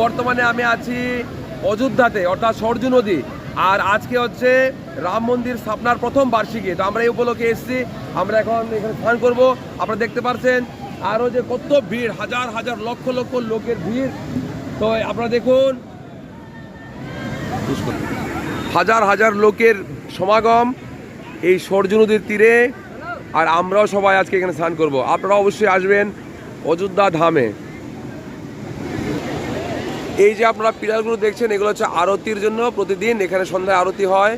বর্তমানে আমি আছি অযোধ্যাতে, অর্থাৎ সরজু নদী। আর আজকে হচ্ছে রাম মন্দির স্থাপনার প্রথম বার্ষিকী। তো আমরা এই উপলক্ষে এসেছি, আমরা এখন এখানে স্নান করব। আপনারা দেখতে পাচ্ছেন আরও যে কত ভিড়, হাজার হাজার, লক্ষ লক্ষ লোকের ভিড়। তো আপনারা দেখুন, হাজার হাজার লোকের সমাগম এই সরজু নদীর তীরে। আর আমরাও সবাই আজকে এখানে স্নান করব। আপনারা অবশ্যই আসবেন অযোধ্যা ধামে। এই যে আপনারা পিলারগুলো দেখছেন, এগুলো হচ্ছে আরতির জন্য প্রতিদিন, এখানে সন্ধ্যায় আরতি হয়।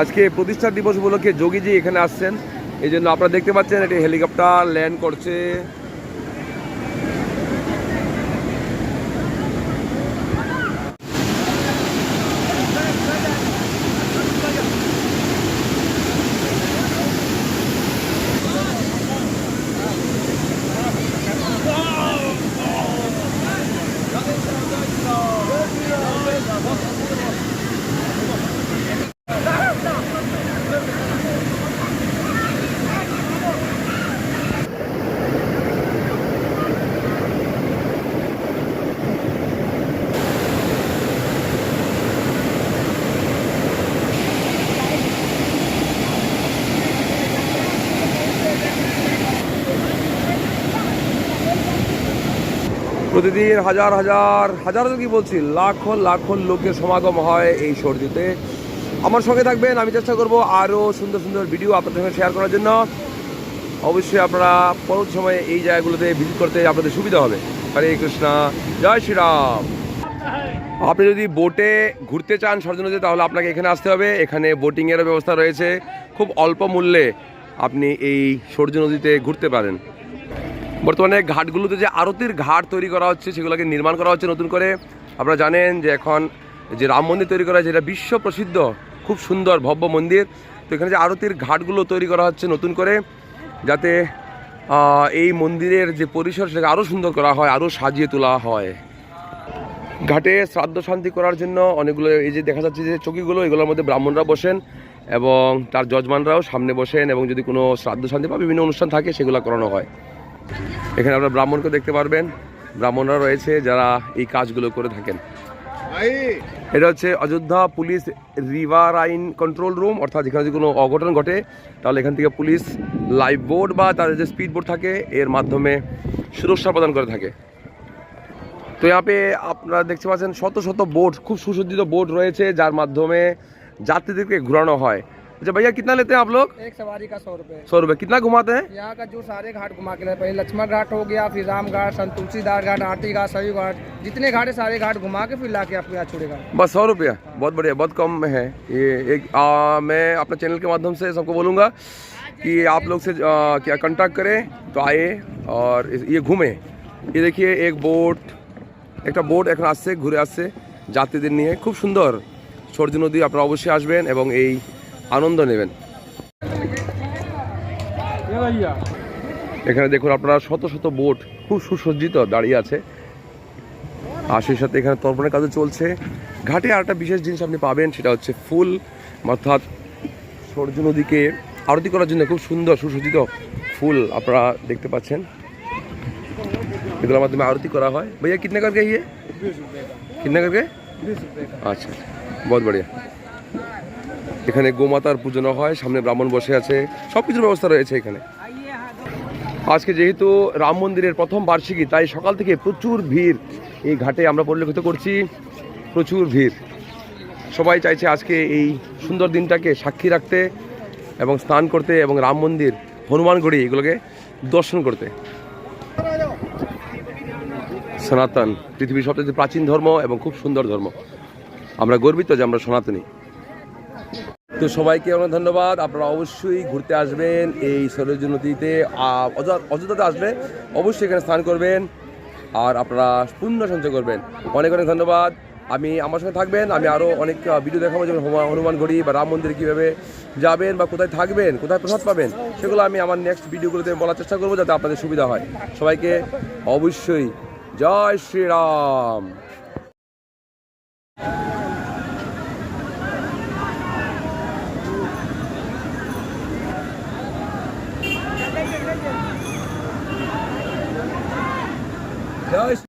আজকে প্রতিষ্ঠা দিবস উপলক্ষে যোগীজি এখানে আসছেন। এই জন্য আপনারা দেখতে পাচ্ছেন এটি হেলিকপ্টার ল্যান্ড করছে। প্রতিদিন হাজার হাজার হাজার কি বলছি, লাখো লাখো লোকের সমাগম হয় এই সর্দিতে। আমার সঙ্গে থাকবেন, আমি চেষ্টা করব আরও সুন্দর সুন্দর ভিডিও আপনাদের সঙ্গে শেয়ার করার জন্য। অবশ্যই আপনারা পরবর্তী সময়ে এই জায়গাগুলোতে ভিজিট করতে আপনাদের সুবিধা হবে। হরে কৃষ্ণা, জয় শ্রীরাম আপনি যদি বোটে ঘুরতে চান সরজনদীতে তাহলে আপনাকে এখানে আসতে হবে। এখানে বোটিংয়েরও ব্যবস্থা রয়েছে। খুব অল্প মূল্যে আপনি এই সূর্য নদীতে ঘুরতে পারেন। বর্তমানে ঘাটগুলোতে যে আরতির ঘাট তৈরি করা হচ্ছে, সেগুলোকে নির্মাণ করা হচ্ছে নতুন করে। আপনারা জানেন যে এখন যে রাম মন্দির তৈরি করা এটা বিশ্ব প্রসিদ্ধ, খুব সুন্দর ভব্য মন্দির। তো এখানে যে আরতির ঘাটগুলো তৈরি করা হচ্ছে নতুন করে, যাতে এই মন্দিরের যে পরিসর, সেটাকে আরও সুন্দর করা হয় আরও সাজিয়ে তোলা হয়। ঘাটে শ্রাদ্ধ শান্তি করার জন্য অনেকগুলো, এই যে দেখা যাচ্ছে যে চকিগুলো, এগুলোর মধ্যে ব্রাহ্মণরা বসেন এবং তার যজমানরাও সামনে বসেন এবং যদি কোনো শ্রাদ্ধ শান্তি বা বিভিন্ন অনুষ্ঠান থাকে, সেগুলো করানো হয়। এখানে আপনারা ব্রাহ্মণকে দেখতে পারবেন। ব্রাহ্মণরা রয়েছে যারা এই কাজগুলো করে থাকেন। এটা হচ্ছে অযোধ্যা পুলিশ রিভার আইন কন্ট্রোল রুম অর্থাৎ যেখানে যদি কোনো অঘটন ঘটে তাহলে এখান থেকে পুলিশ লাইফ বোর্ড বা তাদের যে স্পিড বোর্ড থাকে এর মাধ্যমে সুরক্ষা প্রদান করে থাকে। তো ইয়াপে আপনারা দেখতে পাচ্ছেন শত শত বোর্ড খুব সুসজ্জিত বোর্ড রয়েছে যার মাধ্যমে যাত্রীদেরকে ঘোরানো হয়। আচ্ছা भैया कितना लेते हैं आप लोग एक सवारी का सौ रुपए सौ रुपये कितना घुमाते हैं यहाँ का जो सारे घाट घुमा के लाए, पहले लक्ष्मण घाट हो गया फिर राम घाट संत तुलसीदास घाट आरती घाट सभी घाट जितने घाट है सारे घाट घुमा के फिर लाके आपको यहाँ छोड़ेगा बस सौ रुपया बहुत बढ़िया बहुत कम में है ये एक आ, मैं अपने चैनल के माध्यम से सबको बोलूँगा कि आप लोग से आ, क्या कांटेक्ट करें तो आए और इस- ये घूमें ये देखिए एक बोट একটা বোট এখন আসছে ঘুরে আসছে যাত্রীদের নিয়ে খুব সুন্দর সূর্য নদী আপনারা অবশ্যই আসবেন এবং এই আনন্দ নেবেন। এখানে দেখুন আপনারা শত শত বোট খুব সুসজ্জিত দাঁড়িয়ে আছে। আর সেই সাথে এখানে তর্পণের কাজও চলছে। ঘাটে আর একটা বিশেষ জিনিস আপনি পাবেন, সেটা হচ্ছে ফুল, অর্থাৎ সূর্য নদীকে আরতি করার জন্য খুব সুন্দর সুসজ্জিত ফুল আপনারা দেখতে পাচ্ছেন। এগুলোর মাধ্যমে আরতি করা হয়। ভাইয়া কিতনে ইয়ে কিতনে আচ্ছা। বহুত বড়িয়া। এখানে গোমাতার পূজনও হয়, সামনে ব্রাহ্মণ বসে আছে সব কিছুর ব্যবস্থা রয়েছে এখানে। আজকে যেহেতু রাম মন্দিরের প্রথম বার্ষিকী, তাই সকাল থেকে প্রচুর ভিড়। এই ঘাটে আমরা পরিলক্ষিত করছি, প্রচুর ভিড়। সবাই চাইছে আজকে এই সুন্দর দিনটাকে সাক্ষী রাখতে এবং স্নান করতে এবং রাম মন্দির, হনুমানগড়ি এগুলোকে দর্শন করতে। সনাতন, পৃথিবীর সবচেয়ে প্রাচীন ধর্ম এবং খুব সুন্দর ধর্ম। আমরা গর্বিত যে আমরা সনাতনী। তো সবাইকে অনেক ধন্যবাদ। আপনারা অবশ্যই ঘুরতে আসবেন এই সরোজ নদীতে। অযোধ্যাতে আসলে অবশ্যই এখানে স্নান করবেন আর আপনারা পুণ্য সঞ্চয় করবেন। অনেক অনেক ধন্যবাদ। আমি আমার সঙ্গে থাকবেন, আমি আরও অনেক ভিডিও দেখাবো, যেমন হনুমান- ঘড়ি বা রাম মন্দিরে কীভাবে যাবেন বা কোথায় থাকবেন, কোথায় প্রসাদ পাবেন, সেগুলো আমি আমার নেক্সট ভিডিওগুলোতে বলার চেষ্টা করব যাতে আপনাদের সুবিধা হয়। সবাইকে অবশ্যই জয় শ্রীরাম। জয় শ্রী-